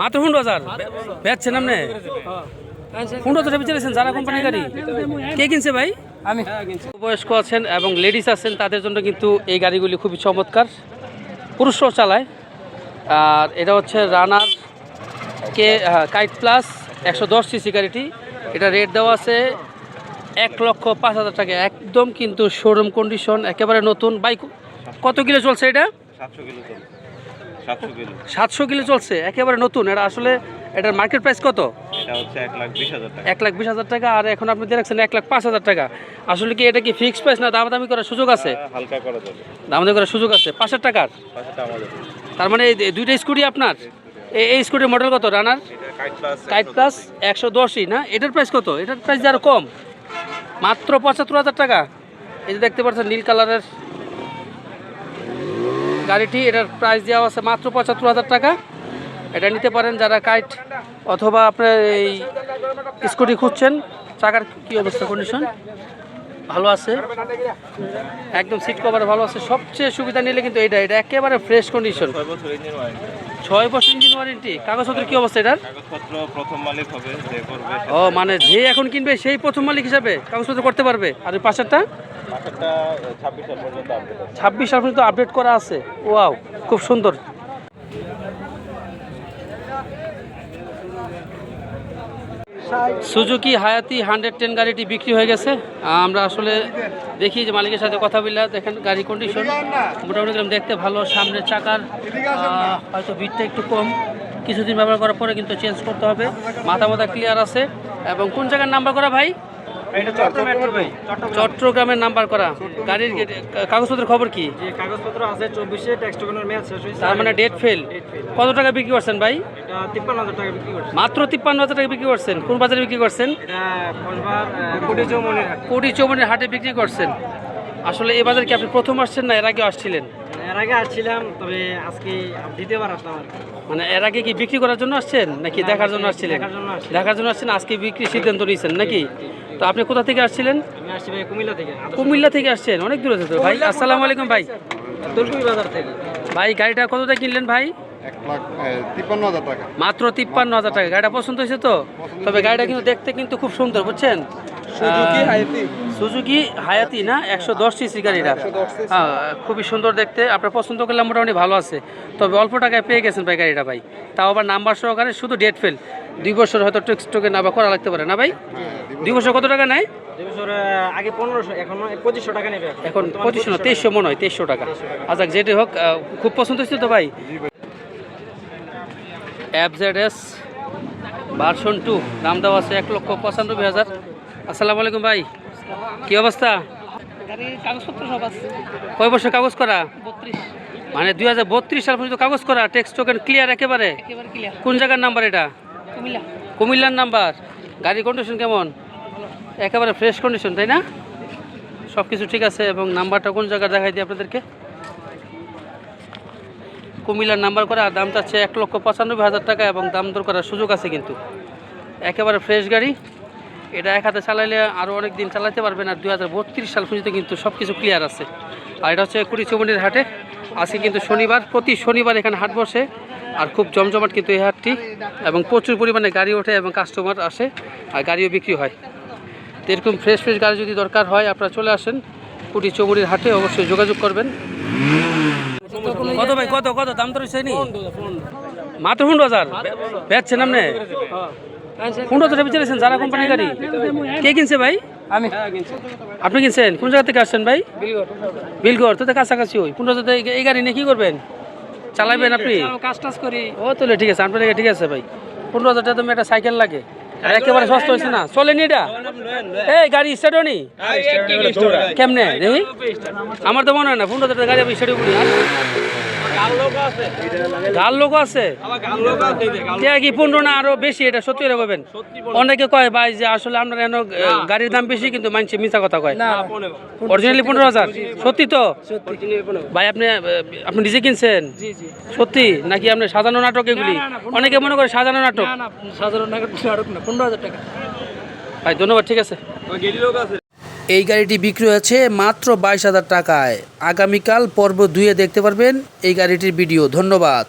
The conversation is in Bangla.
মাত্র পনেরো হাজার। বেচছেন আপনি? পনেরো হাজার বেচেছেন যারা কোম্পানি গাড়ি। কে কিনছে ভাই? আমি। বয়স্ক আছেন এবং লেডিস আছেন তাদের জন্য কিন্তু এই গাড়িগুলি খুবই চমৎকার। পুরুষরাও চালায়। আর এটা হচ্ছে রানার কে কাইট প্লাস একশো দশ সিসি গাড়িটি। এটা রেট দেওয়া আছে এক লক্ষ পাঁচ হাজার টাকা। একদম কিন্তু শোরুম কন্ডিশন একেবারে নতুন। বাইক কত কিলো চলছে এটা? সাতশো কিলো চল সাতশো কিলো। চলছে একেবারে নতুন। এটা আসলে এটার মার্কেট প্রাইস কত? এক লাখ বিশ হাজার টাকা। আর এখন আপনি এক লাখ পাঁচ হাজার টাকা। আসলে কি এটা কি ফিক্সড প্রাইস না দামাদামি করার সুযোগ আছে? এটা হালকা করা যাবে। দামাদামি করার সুযোগ আছে। পাঁচশো টাকার? তার মানে এই দুইটা স্কুটি আপনার? এই- স্কুটির মডেল কত রানার এটা কাইট প্লাস একশো দশই না? এটার প্রাইস কত? এটার প্রাইস আরও কম। মাত্র পঁচাত্তর হাজার টাকা। এই যে দেখতে পাচ্ছেন নীল কালারের গাড়িটি এটার প্রাইস দেওয়া আছে মাত্র পঁচাত্তর হাজার টাকা। এটা নিতে পারেন যারা কাইট অথবা আপনার এই স্কুটি খুঁজছেন চাকার কি অবস্থা কন্ডিশন ভালো আছে। একদম সিট কভার ভালো আছে। সবচেয়ে সুবিধা নিলে কিন্তু এটা এটা একেবারে ফ্রেশ কন্ডিশন ছয় বছর ইঞ্জিন ওয়ারেন্টি ছয় বছর কাগজপত্র কি অবস্থা এটার? প্রথম মালিক হবে ও মানে যে এখন কিনবে সেই প্রথম মালিক হিসাবে কাগজপত্র করতে পারবে। আর ওই পাশেরটা? ছাব্বিশ সাল পর্যন্ত আপডেট করা আছে? ওয়াও, খুব সুন্দর। সুজুকি হায়াতি হান্ড্রেড টেন গাড়িটি বিক্রি হয়ে গেছে। আমরা আসলে দেখি যে মালিকের সাথে কথা বললে, দেখেন গাড়ি কন্ডিশন মোটামুটি দেখতে ভালো, সামনের চাকার হয়তো ভিড়টা একটু কম। কিছুদিন ব্যবহার করার পরে কিন্তু চেঞ্জ করতে হবে। মাথা মাথা ক্লিয়ার আছে। এবং কোন জায়গার নাম্বার করা ভাই? চট্টগ্রামের নাম্বার করা। গাড়ির কাগজপত্রের খবর কি? কাগজপত্র আছে চব্বিশে তার মানে ডেট ফেল কত টাকা বিক্রি করছেন ভাই? মাত্র তিপ্পান্ন হাজার টাকা বিক্রি করছেন। কোন বাজারে বিক্রি করছেন? কোটি চৌমনির হাট। বিক্রি করছেন। আসলে এই বাজারে কি আপনি প্রথম আসছেন না এর আগে আসছিলেন? এর আগে আসছিলাম তবে আজকে দ্বিতীয়বার আসলাম মানে এর আগে কি বিক্রি করার জন্য আসছেন নাকি দেখার জন্য আসছিলেন? দেখার জন্য আসছেন আজকে বিক্রি সিদ্ধান্ত নিয়েছেন নাকি? তো আপনি কোথা থেকে আসছিলেন? আমি আসছি ভাই কুমিল্লা থেকে কুমিল্লা থেকে আসছেন অনেক দূরে তো ভাই। আসসালামু আলাইকুম ভাই। বাজার থেকে। ভাই গাড়িটা কতটা কিনলেন ভাই? মাত্র তিপ্পান্ন হাজার টাকা। গাড়িটা পছন্দ হয়েছে তো? তবে গাড়িটা কিন্তু দেখতে কিন্তু খুব সুন্দর বুঝছেন? সুজুকি হায়াতি। না? একশো দশ সিসি গাড়িটা। হ্যাঁ খুবই সুন্দর দেখতে। আপনার পছন্দ করলে মোটামুটি ভালো আছে। তবে অল্প টাকায় পেয়ে গেছেন ভাই গাড়িটা ভাই। তাও আবার নাম্বার সহকারে শুধু ডেট ফেল দুই বছর হয়তো টেক্স টোকে না বা করা লাগতে পারে না ভাই? দুই বছর কত টাকা নেয়? আগে পনেরোশো এখন পঁচিশশো টাকা নেবে এখন। পঁচিশশো না তেইশশো মনে হয় তেইশশো টাকা। আচ্ছা যেটি হোক খুব পছন্দ হয়েছে তো ভাই? App Z S version two দাম দেওয়া আছে এক লক্ষ পঁচানব্বই হাজার। আসসালামু আলাইকুম ভাই। কি অবস্থা? কয় বছর কাগজ করা? মানে দুই হাজার বত্রিশ সাল পর্যন্ত কাগজ করা টেক্সট টোকেন ক্লিয়ার একেবারে? কোন জায়গার নাম্বার এটা? কুমিল্লার নাম্বার। গাড়ির কন্ডিশন কেমন? একেবারে ফ্রেশ কন্ডিশন তাই না? সব কিছু ঠিক আছে এবং নাম্বারটা কোন জায়গায় দেখাই দিই আপনাদেরকে? কুমিল্লার নাম্বার করা আর দাম চাচ্ছে এক লক্ষ পঁচানব্বই হাজার টাকা এবং দাম দর করার সুযোগ আছে কিন্তু। একেবারে ফ্রেশ গাড়ি। এটা এক হাতে চালাইলে আরও অনেক দিন চালাতে পারবেন আর দু হাজার বত্রিশ সাল পর্যন্ত কিন্তু সব কিছু ক্লিয়ার আছে। আর এটা হচ্ছে কুড়ি চৌমনির হাটে। আজকে কিন্তু শনিবার, প্রতি শনিবার এখানে হাট বসে। আর খুব জমজমাট কিন্তু এই হাটটি। এবং প্রচুর পরিমাণে গাড়ি ওঠে এবং কাস্টমার আসে আর গাড়িও বিক্রি হয়। তো এরকম ফ্রেশ ফ্রেশ গাড়ি যদি দরকার হয়, আপনারা চলে আসেন কুটি চৌমুড়ির হাটে। অবশ্যই যোগাযোগ করবেন। কত ভাই, কত কত? দাম তো মাত্র পনেরো হাজার। বেচছেন আপনি? পনেরো হাজার বেচেছেন যারা কোম্পানির গাড়ি? কে কিনছে ভাই? আমি। আপনি কিনছেন? কোন জায়গা থেকে আসছেন ভাই? বিলগড় তো তো কাছাকাছি ওই। পনেরো হাজার এই গাড়ি নিয়ে কি করবেন? চালাবেন আপনি? কাজ টাজ করি। ও তাহলে ঠিক আছে। আপনার ঠিক আছে ভাই। পনেরো হাজার টাকা তুমি একটা সাইকেল লাগে। একেবারে সস্তা হয়েছে না। চলেনি এটা। এই গাড়ি স্টার্ট হয়নি? কেমনে? দেখি। আমার তো মনে হয় না। পনেরো হাজার টাকা গাড়ি আমি স্টার্ট করি গাল লোক আছে? কে কি পনেরো না আরও বেশি এটা সত্যি এটা বলবেন অনেকে কয় ভাই যে আসলে আপনার এন গাড়ির দাম বেশি কিন্তু মানুষে মিথ্যা কথা কয়। অরিজিনালি পনেরো। হাজার? সত্যি তো? ভাই আপনি আপনি নিজে কিনছেন? সত্যি? নাকি আপনি সাজানো নাটক এগুলি? অনেকে মনে করে সাজানো নাটক। না সাধারণ নাটক না পনেরো হাজার টাকা। ভাই ধন্যবাদ ঠিক আছে। এই গাড়িটি বিক্রি হয়েছে মাত্র বাইশ হাজার টাকায়। আগামীকাল পর্ব দুয়ে দেখতে পারবেন এই গাড়িটির ভিডিও। ধন্যবাদ।